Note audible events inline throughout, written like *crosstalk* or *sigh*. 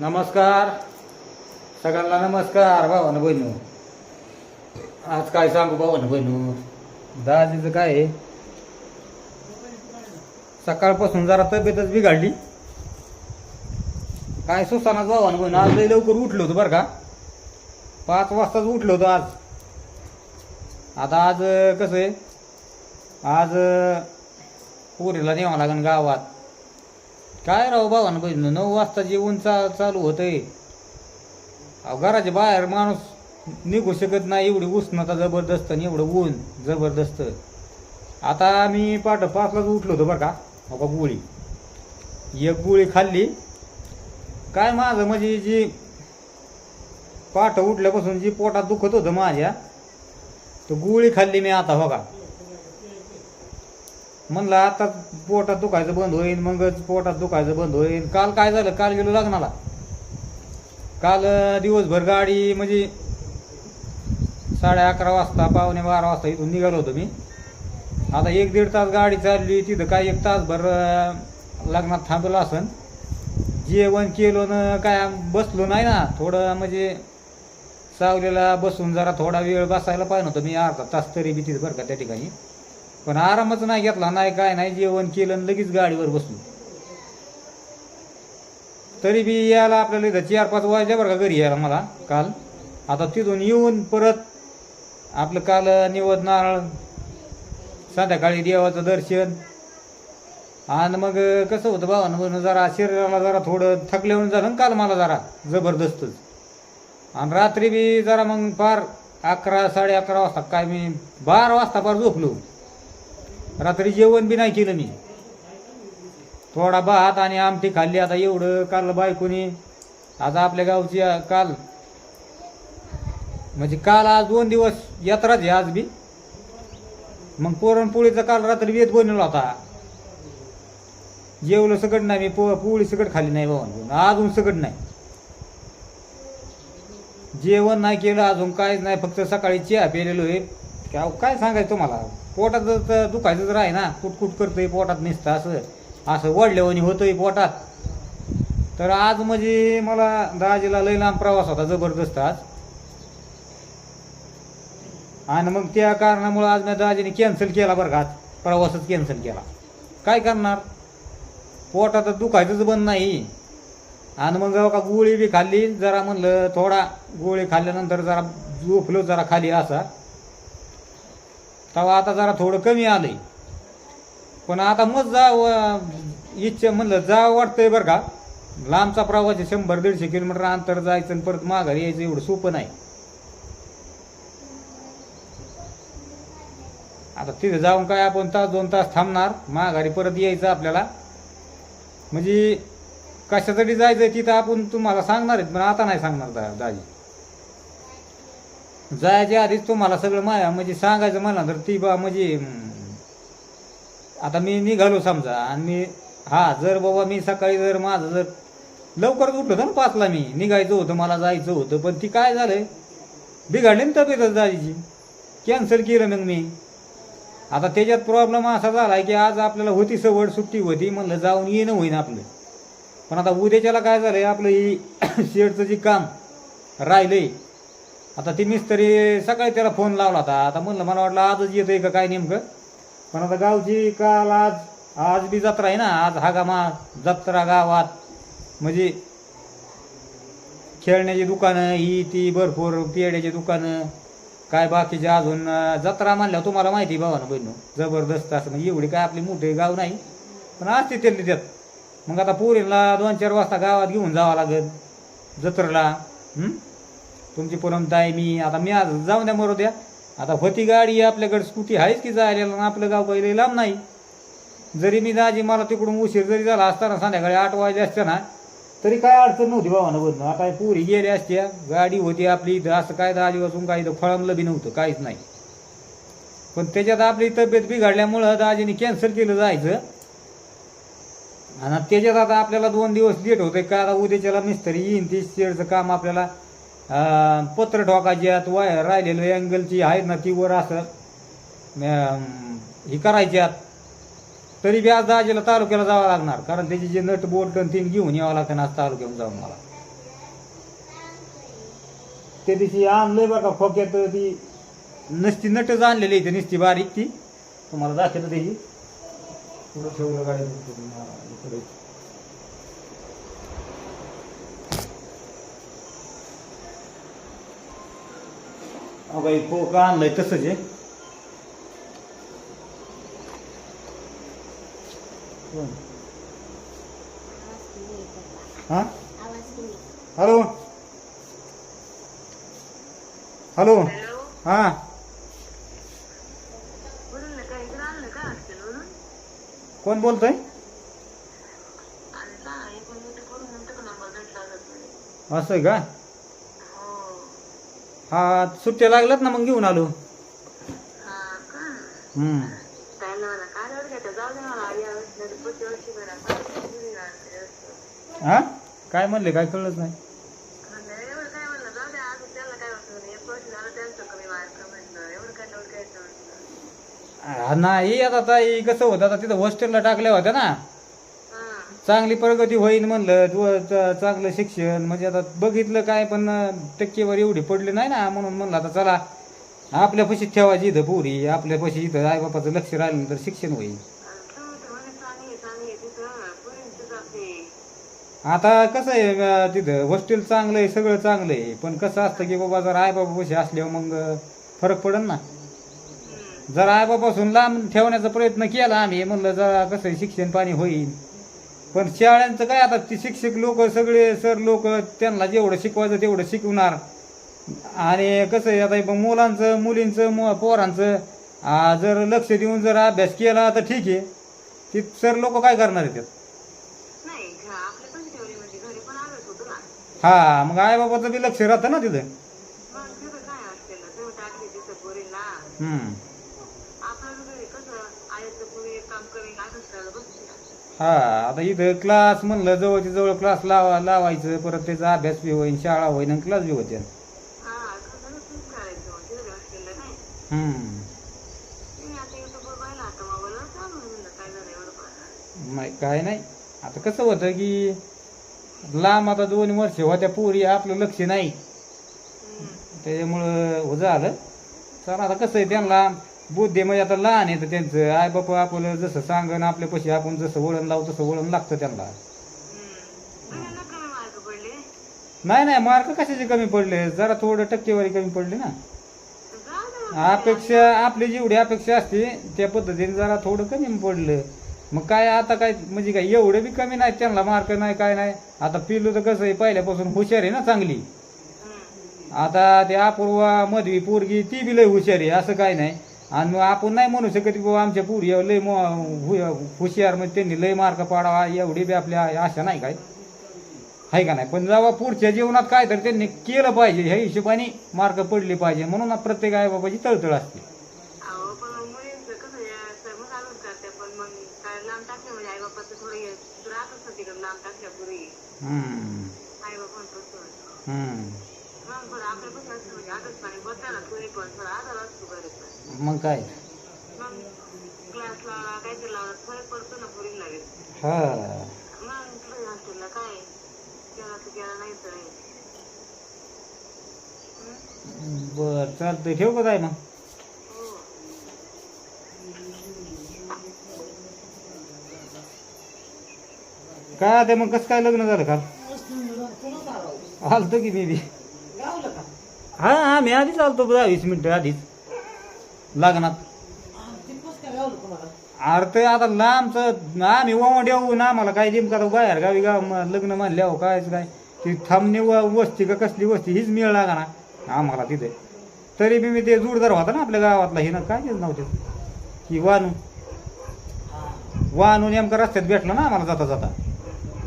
नमस्कार. सगळ्यांना नमस्कार भावानं बहिणू. आज काय सांगू भावानं बहिणू? दाजीचं काय आहे? सकाळपासून जरा तब्येतच बिघडली. काय सुसानाच भावानं बहिणू? आज लई लवकर उठलो होतो बरं का. पाच वाजताच उठलो होतो आज. आता आज कसं आहे? आज पुरीला पोरीला न्यावं लागेल गावात. काय राव भावानं बघितलं नऊ वाजता जेवण चा चालू होतंय. अहो, घराच्या बाहेर माणूस निघू शकत नाही एवढी उष्णता जबरदस्त आणि एवढं ऊन जबरदस्त. आता मी पाठ पाचलाच उठलो होतो बरं का हो का गोळी. एक गोळी खाल्ली. काय माझं म्हणजे जी पाठ उठल्यापासून जी पोटात दुखत होतं माझ्या तर गोळी खाल्ली मी आता हो का. म्हणलं आता पोटात दुखायचं बंद होईल मगच पोटात दुखायचं बंद होईल. काल काय झालं? काल गेलो लग्नाला. काल दिवसभर गाडी म्हणजे साडे अकरा वाजता पावणे बारा वाजता इथून निघालो होतो मी. आता एक दीड तास गाडी चालली तिथं काय एक तासभर लग्नात थांबलं असन. जेवण केलो न काय बसलो नाही ना. थोडं म्हणजे सावलीला बसून जरा थोडा वेळ बसायला पाहिजे होतं मी अर्धा तास तरी बी तिथं बरं का त्या ठिकाणी. पण आरामच नाही घेतला नाही काय नाही जेवण केलं आणि लगेच गाडीवर बसलो. तरी बी यायला आपल्याला इथं चार पाच वाजले बरं का घरी यायला मला काल. आता तिथून येऊन परत आपलं काल निवद नारळ संध्याकाळी देवाचं दर्शन. आणि मग कसं होतं भावानं म्हणून जरा शरीराला जरा थोडं थकल्यावर झालं काल मला जरा जबरदस्तच. आणि रात्री बी जरा मग फार अकरा साडे अकरा वाजता काय मी बारा वाजता फार झोपलो. रात्री जेवण बी नाही केलं मी. थोडा भात आणि आमटी खाल्ली. आता एवढं काल बायकोनी आता आपल्या गावची काल म्हणजे काल आज दोन दिवस यात्राच आहे आज बी. मग पुरणपोळीचा काल रात्री वेद बनवला होता. जेवलं सगळं नाही मी पो पोळी सगळं खाल्ली नाही बाबा अजून सगळं नाही. जेवण नाही केलं अजून काहीच नाही. फक्त सकाळी चहा पेलेलो आहे. काय सांगायचं तुम्हाला? पोटात जर दुखायचं जर आहे ना कुटकुट करतंय पोटात नुसतं असं असं वडल्यावानी होतंय पोटात. तर आज म्हणजे मला दाजीला लई लांब प्रवास होता जबरदस्त आज. आणि मग त्या कारणामुळं आज मी दाजीने कॅन्सल केला बरं का प्रवासच कॅन्सल केला. काय करणार? पोटात दुखायचंच बंद नाही. आणि मग का गोळी बी खाल्ली जरा म्हणलं थोडा गोळी खाल्ल्यानंतर जरा झोपलो जरा खाली असा. तेव्हा आता जरा थोडं कमी आलंय. पण आता मग जा इच्छा म्हणलं जा वाटतंय बरं का. लांबचा प्रवास आहे शंभर दीडशे किलोमीटर अंतर जायचं आणि परत माघारी यायचं एवढं सोपं नाही. आता तिथे जाऊन काय आपण तास दोन तास थांबणार माघारी परत यायचं आपल्याला. म्हणजे कशासाठी जायचं तिथं आपण तुम्हाला सांगणार आहेत पण आता नाही सांगणार दा दाजी. जायच्या आधीच तुम्हाला सगळं माया म्हणजे सांगायचं म्हणा तर ती बा म्हणजे आता मी निघालो समजा आणि मी हा जर बाबा मी सकाळी जर माझं जर लवकरच उठलो होतं ना पाचला मी निघायचं होतं मला जायचं होतं पण ती काय झालंय? बिघडली ना तब्येतच दाजीची. कॅन्सल केलं मग मी. आता त्याच्यात प्रॉब्लेम असा झाला की आज आपल्याला होती सवड सुट्टी होती म्हणलं जाऊन येणं होईन आपलं. पण आता उद्याच्याला काय झालंय आपलं ही *coughs* शेडचं जे काम राहिलंय आता ती मिस्त्री सकाळी त्याला फोन लावला होता. आता म्हणलं मला वाटलं आजच येतोय का काय नेमकं? पण आता गावची काल आज आज बी जत्रा आहे ना आज हागामा जत्रा गावात. म्हणजे खेळण्याची दुकानं ही ती भरपूर पेड्याची दुकानं काय बाकीचे अजून जत्रा म्हणल्यावर तुम्हाला माहिती आहे भावानं बहिणू जबरदस्त असं म्हणजे एवढी काय आपली मोठे गाव नाही पण असते त्यांनी त्यात मग आता पोरीला दोन चार वाजता गावात घेऊन जावं लागत जत्रेला तुमची पुरमताय मी आता मी आज जाऊन द्या मरू द्या. आता होती गाडी आपल्याकडे स्कूटी आहेच की जायला आपलं गाव पहिले लांब नाही. जरी मी दाजी मला तिकडून उशीर जरी झाला असताना संध्याकाळी आठ वाजले असते ना तरी काय अडचण नव्हती भावानं बदन आता पुरी गेली असत्या गाडी होती आपली इथं असं काय दाजी वाजून काही इथं फळमलं बी नव्हतं काहीच नाही. पण त्याच्यात आपली तब्येत बिघडल्यामुळं दाजीने कॅन्सल केलं जायचं. आणि त्याच्यात आता आपल्याला दोन दिवस लेट होते का आता उद्याच्याला मिस्त्री येईन ती शेडचं काम आपल्याला पत्र ढोकाची आहेत वाय राहिलेलं अँगलची आहेत ना ती वर असं हे करायच्यात. तरी बी आज दाजीला तालुक्याला जावं लागणार कारण त्याची जे नट बोल्ट तीन घेऊन यावं लागतं आज तालुक्यात जाऊन मला. त्या दिवशी आणलंय बरं का खोक्यात ती नसती नटच आणलेली इथे नसती बारीक ती. तुम्हाला दाखवलं त्याची. पुढं ठेवलं गाडी इकडे इको बाई खोकं आणलंय तसंच आहे कोण? हॅलो? हॅलो? हा? का कोण बोलतोय? असं आहे का? हा सुट्ट्या लागल्यात ना मग घेऊन आलो. हा का? हम्म. त्याला मला काय एवढं घेतं? जाऊ दे मला आई आवाज नाही पुढच्या वर्षी बरं हा काय म्हणले? काय कळलंच नाही. एवढं काय म्हणलं? जाऊ दे आज त्याला काय वाटतं नाही. एक वर्ष झालं त्यांचं कमी मार्क म्हणलं. एवढं काय एवढं काय म्हणलं? आ, नाही आता ताई कसं होतं? आता तिथं हॉस्टेलला टाकल्या होत्या ना. चांगली प्रगती होईल म्हणलं व चांगलं शिक्षण म्हणजे आता बघितलं काय पण टक्केवारी एवढी पडली नाही ना म्हणून म्हणलं आता चला आपल्या पशी ठेवायची इथं पुरी आपल्या पशी इथं आई बापाचं लक्ष राहिलं तर शिक्षण होईल. आता कसं आहे तिथं हॉस्टेल चांगलं आहे सगळं चांगलं आहे पण कसं असतं की बाबा जर आई बाबा पशी असल्यावर मग फरक पडेल ना. जर आई लांब ठेवण्याचा प्रयत्न केला आम्ही म्हणलं जरा कसं आहे, शिक्षण पाणी होईल. पण शाळांचं काय आता ते शिक्षक लोक सगळे सर लोक त्यांना जेवढं शिकवायचं तेवढं शिकवणार. आणि कसं आहे आता हे मुलांचं मुलींचं मु- पोरांचं जर लक्ष देऊन जर अभ्यास केला तर ठीक आहे. ते सर लोक काय करणार आहेत? म्हणजे हा मग आई बाबाचं बी लक्ष राहतं ना तिथं. मग हम्म. आपल्याला घरी कसं आईचं पोरी एक काम करेन असंच करायला बसू शकतो हा आता इथं क्लास म्हणलं जवळच्या जवळ क्लास लावा लावायचं परत त्याचा अभ्यास बी होईल शाळा होईल आणि क्लास बी होते हा नाही. काय नाही आता कसं होतं की लांब आता दोन वर्ष होत्या पोरी आपलं लक्ष नाही. त्याच्यामुळं हो झालं. चला आता कसं आहे त्यांना बुद्धी म्हणजे आता लहान आहे तर त्यांचं. आई बापा आपलं जसं सांगन आपल्या पशी आपण जसं वळण लावू तसं वळण लागतं त्यांना. तुम्हाला कमी मार्क पडले नाही नाही मार्क कशाचे कमी पडले? जरा थोडं टक्केवारी कमी पडली ना. जाऊ दे. अपेक्षा आपली जेवढी अपेक्षा असते त्या पद्धतीने जरा थोडं कमी पडलं. मग काय आता काय म्हणजे काय एवढं बी कमी नाही त्यांना मार्क नाही काय नाही. आता पिलू तर कसं आहे पहिल्यापासून हुशार आहे ना चांगली. हम्म. आता ते अपूर्वा मधवी पोरगी ती बी लय हुशार आहे असं काय नाही. आणि मग आपण नाही म्हणू शकत की बाबा आमच्या पोरी लय मो- हु- हुशार म्हणजे त्यांनी लय मार्क पाडावा एवढी बी आपल्या आशा नाही काय? आहे का नाही? पण जेव्हा पुढच्या जीवनात काय तर त्यांनी केलं पाहिजे ह्या हिशोबाने मार्क पडले पाहिजे. म्हणून प्रत्येक आई बाबाची तळतळ असते. म्हणजे हे हम्म. मग काय? हा. हं? बर चालतंय. ठेवू का काय मग? हो. काय आता मग कसं काय लग्न झालं काल? आलतो की मी बी. हा हा मी आधीच आलतो दहा वीस मिनिटं आधीच. लग्नात. अरे ते आता लांबचं आम्ही वमड येऊ ना आम्हाला काय नेमका आता बाहेर गावी गाव म- लग्न म्हणल्यावर कायच काय ती थांबणे वस्ती का कसली वस्ती हीच मिळ लागा ना. आम्हाला तिथे. तरी बी मी ते जोडदार होता ना आपल्या गावातला हे ना काय नव्हते. की वानू. वानू नेमका रस्त्यात भेटला ना आम्हाला जाता जाता.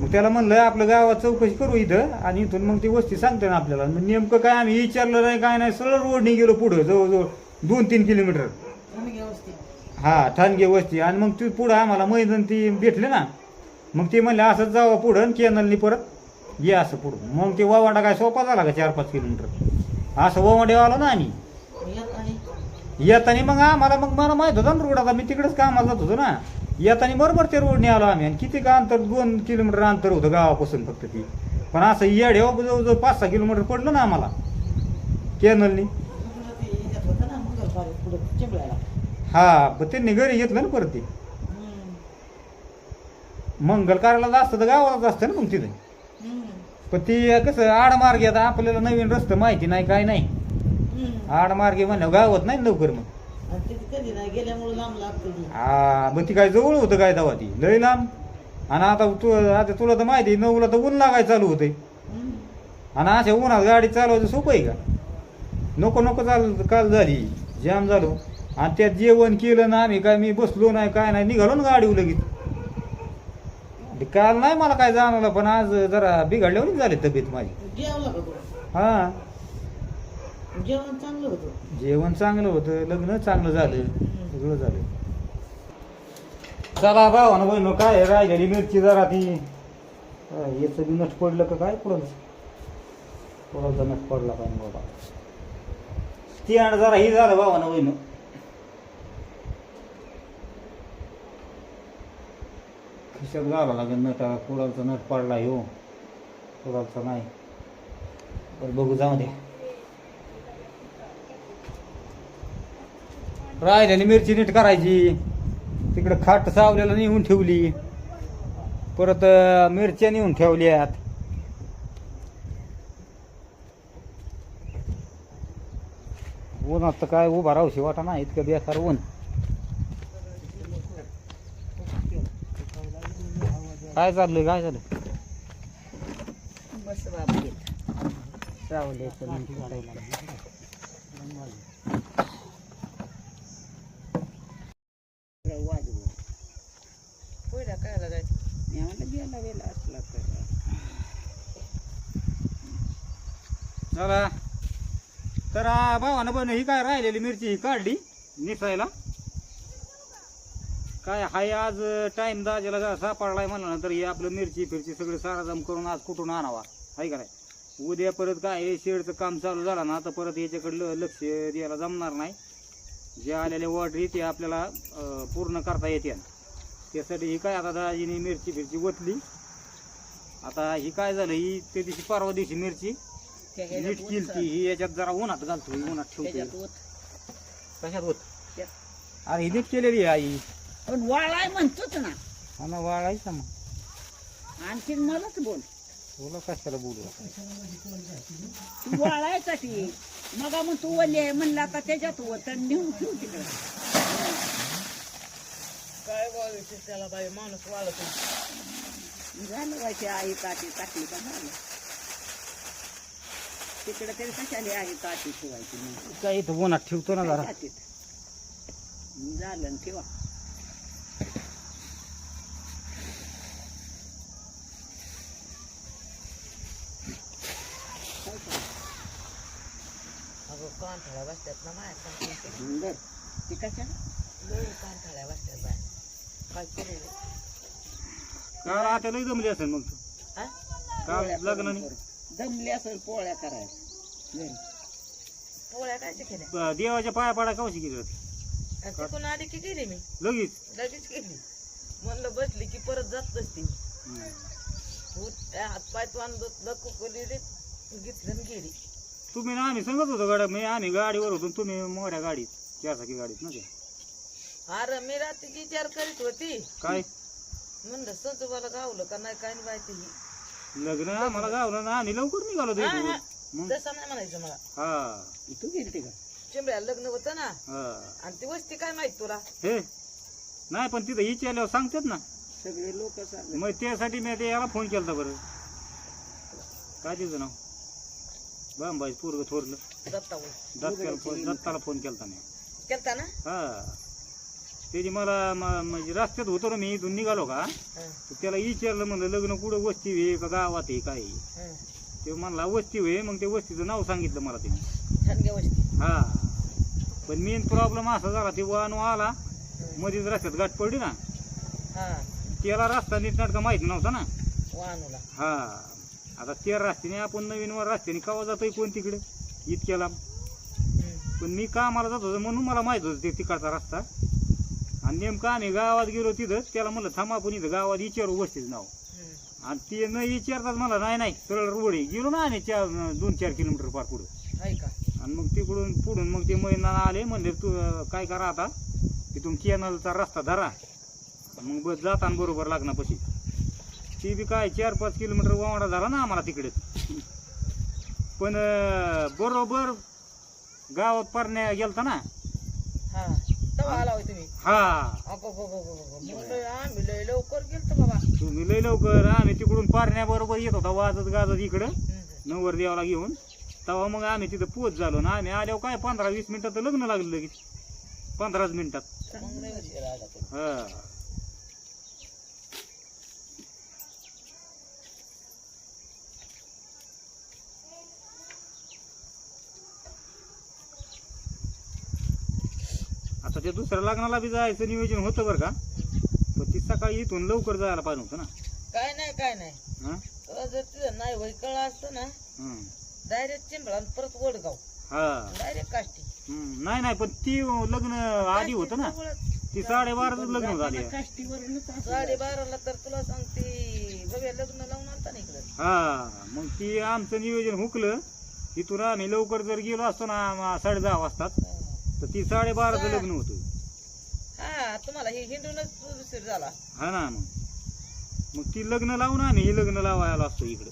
मग त्याला म्हणलं आपलं गावात चौकशी करू इथं आणि इथून मग ती वस्ती सांगते ना आपल्याला. मग नेमकं काय आम्ही विचारलं नाही काय नाही सरळ रोडने गेलो पुढं जवळजवळ. दोन तीन किलोमीटर. हा ठाणगे वस्ती. आणि मग ती पुढं आम्हाला मैदान ती भेटले ना मग ते म्हणले असंच जावं पुढं आणि केनलनी परत ये असं पुढं. मग ते वावाडा काय सोपा झाला का चार पाच किलोमीटर? असं वावाडे आलो ना आम्ही. येताना मग आम्हाला मग मला माहीत होतं ना रोड आता मी तिकडेच कामाला जात होतो ना. येताना बरोबर ते रोडने आलो आम्ही आणि किती का अंतर दोन किलोमीटर अंतर होतं गावापासून फक्त ती. पण असं येड्यावर जवळजवळ पाच सहा किलोमीटर पडलं ना आम्हाला. कॅनलनी लग्न ते याच्यात होतं ना मंगळवारी पुढं चिंबळ्याला हा पण त्यांनी घरी घेतलं ना परत ते. मंगल कार्याला असतं तर गावालाच असतं ना मग तिथे. पण ती कसं आडमार्गे आता आपल्याला नवीन रस्ता माहिती नाही काय नाही. आडमार्गे म्हणलं गावात नाही लवकर मग. हा मग ती काय जवळ होतं काय तेव्हा ती लय लांब आणि आता तू आता तुला तर माहिती नऊला तर ऊन लागायला चालू होते. आणि अशा उन्हात गाडी चालवायचं सोपं आहे का नको नको चाल काल झाली जाम झालो. आणि त्यात जेवण केलं ना आम्ही काय मी बसलो नाही काय नाही निघालो ना गाडी लगेच. ते काल नाही मला काय जाणवलं पण आज जरा बिघडल्यावर झाली तब्येत माझी. जेवला का तू? हा. जेवण चांगलं होतं. जेवण चांगलं होतं लग्न चांगलं झालं सगळं झालं. चला भावानं बहिण काय राहिलेली मिरची जरा ती? याच बी नट पडलं का काय? पुढं पुढं नट पडला काय बाबा? ती आणि जरा ही झालं भावानं बहिण हिशोब घाला लागेल नट कुडालचा नट पडला हो कुडालचा नाही. पण बघू जाऊ दे. राहिलेली मिरची नीट करायची. तिकडं खाट सावलेला नेऊन ठेवली. परत मिरच्या नेऊन ठेवल्यात. उन्हात तर काय उभा राहूशी वाटा ना इतकं बेकार ऊन. काय चाललंय काय झालं? बस म्हणजे काय लागायचं असला तर भावानं बन ही काय राहिलेली मिरची ही काढली निसायला. काय हाय आज टाइम दाजेला जरा सापडलाय म्हणल्यानंतर तर हे आपलं मिरची फिरची सगळं साराजम करून आज कुठून आणावा? हाय का नाही? उद्या परत काय शेडचं काम चालू झालं ना तर परत याच्याकडलं लक्ष द्यायला जमणार नाही. जे आलेले ऑर्डरी ते आपल्याला पूर्ण करता येते. त्यासाठी ही काय आता दाजीने मिरची फिरची ओतली. आता ही काय झालं ही त्या दिवशी परवा दिवशी मिरची नीट केलती ही याच्यात जरा उन्हात घालतो ही उन्हात ठेवतो. कशात होत त्यात. अरे ही नीट केलेली आहे आई. पण वाळाय म्हणतोच ना. हा ना वाळायचा मग. आणखी मलाच बोल. तुला कशाला बोलू? तू वाळायसाठी. मग मग तू वल्ली आहे म्हणलं आता त्याच्यात वत नेऊन ठेवू तिकडे. काय बोलायचं त्याला बाई? माणूस वाळत झालं व्हायची आई ताटी टाकली का झालं तिकडे तरी कशाली ताटी ठेवायची मग? काय इथं उन्हात ठेवतो ना जरा. झालं न ठेवा. अगं कांठाळ्या बसतात ना माया सांगते सुंदर ती कशा लई कांठाळ्या बसतात बाय. काय करेल काल आता लई जमली असेल मग तू. हा? लग्न दमली असेल पोळ्या करायला. पोळ्या काय केल्या? देवाच्या पाया पाडा कवशी केली होती? आणि तिकडून आली की गेली मी? लगेच? लगेच गेली. म्हणलं बसली की परत जात असते हात पाय तू लक्कू केली घेतलं आणि गेली. तुम्ही ना आम्ही सांगत होतो गाड्या मी आम्ही गाडीवर होतो तुम्ही मोठ्या गाडीत चारचाकी गाडीत ना त्या अरे मी रात्रीची विचार करीत होती. काय? म्हणलं संजोबाला गावलं का नाही काय नाही माहिती. ही. लग्न आम्हाला गावलं ना आम्ही लवकर निघालो हा. हा. मग? तसं नाही म्हणायचं मला. हा. तू गेली का? चिंबड्या लग्न होतं ना? हा. आणि ती वस्ती काय माहीत तुला? हे? नाही पण तिथं हिची आल्यावर सांगतात ना. सगळे लोक सांगत मग त्यासाठी मी ते याला फोन केला बरं. काय तिचं नाव? बांबाई पोरग थोरलं. दत्ता दत्ताला फोन दत्ताला फोन केलता मी. केलता ना? हा. त्याची मला म- म्हणजे रस्त्यात होतो ना मी इथून निघालो का तर त्याला विचारलं म्हणलं लग्न कुठं वस्ती आहे का गावात आहे काय आहे? ते म्हणला वस्ती होय मग ते वस्तीचं नाव सांगितलं मला त्याने. वस्ती. हा. पण मेन प्रॉब्लेम असा झाला ते वाहन आला. मध्येच रस्त्यात गाठ पडली ना. हा. त्याला रस्ता नीटनाटका माहिती नव्हता ना. वाहनूला. हा. आता त्या रस्त्याने आपण नवीन वर रस्त्याने कवा जातोय कोण तिकडे? इतक्याला. पण मी कामाला जात होतो म्हणून मला माहीत होतं ते तिकडचा रस्ता. आणि नेमकं आम्ही गावात गेलो तिथं त्याला म्हणलं थांबा आपण इथं गावात विचारू वस्तीचं नाव. आणि ते न विचारतात मला नाही नाही सरळ रोड. आहे गेलो ना आम्ही चार दोन चार किलोमीटर पार पुढं. आणि मग तिकडून पुढून मग ते मैदान आले म्हणले तू काय करा आता? तिथून केनलचा रस्ता धरा. मग बस जाताना बरोबर लागणार ती बी काय चार पाच किलोमीटर वावडा झाला ना आम्हाला तिकडेच पण बरोबर गावात परण्या गेलता ना. हा. तेव्हा आला होय तुम्ही हा अगो गो गो गो गो. मग लय आम्ही लय लवकर गेलतो बाबा. तुम्ही लय लवकर आम्ही तिकडून पारण्या बरोबर येत होता वाजत गाजत इकडं. नवर देवाला घेऊन. तेव्हा मग आम्ही तिथं पोच झालो ना. आम्ही आल्यावर काय पंधरा वीस मिनिटात तर लग्न लागलं लगेच. पंधराच मिनिटात. मग लय उशीर आला तुम्ही. हा. त्या दुसऱ्या लग्नाला बी जायचं नियोजन होतं बरं का. पण ती सकाळी इथून लवकर जायला पाहिजे होतं ना. काय नाही काय नाही. हा? तुला जर तिथं नाही वय कळलं असतं ना हं. डायरेक्ट चिंबळा आणि परत वडगाव. हा. डायरेक्ट काष्टी. नाही नाही पण ती लग्न आधी होतं ना. ती साडेबाराच लग्न झाली असं साडे बाराला तर तुला सांगते बघा लग्न लावून आलता ना इकडं. हा. मग ती आमचं नियोजन हुकलं. इथून आम्ही लवकर जर गेलो असतो ना साडे दहा वाजतात. तर ती साडेबाराचं लग्न होतं. हा तुम्हाला हे हिंदूनच उशीर झाला. हा ना मग. मग ती लग्न लावून आम्ही हे लग्न लावायला असतो इकडं.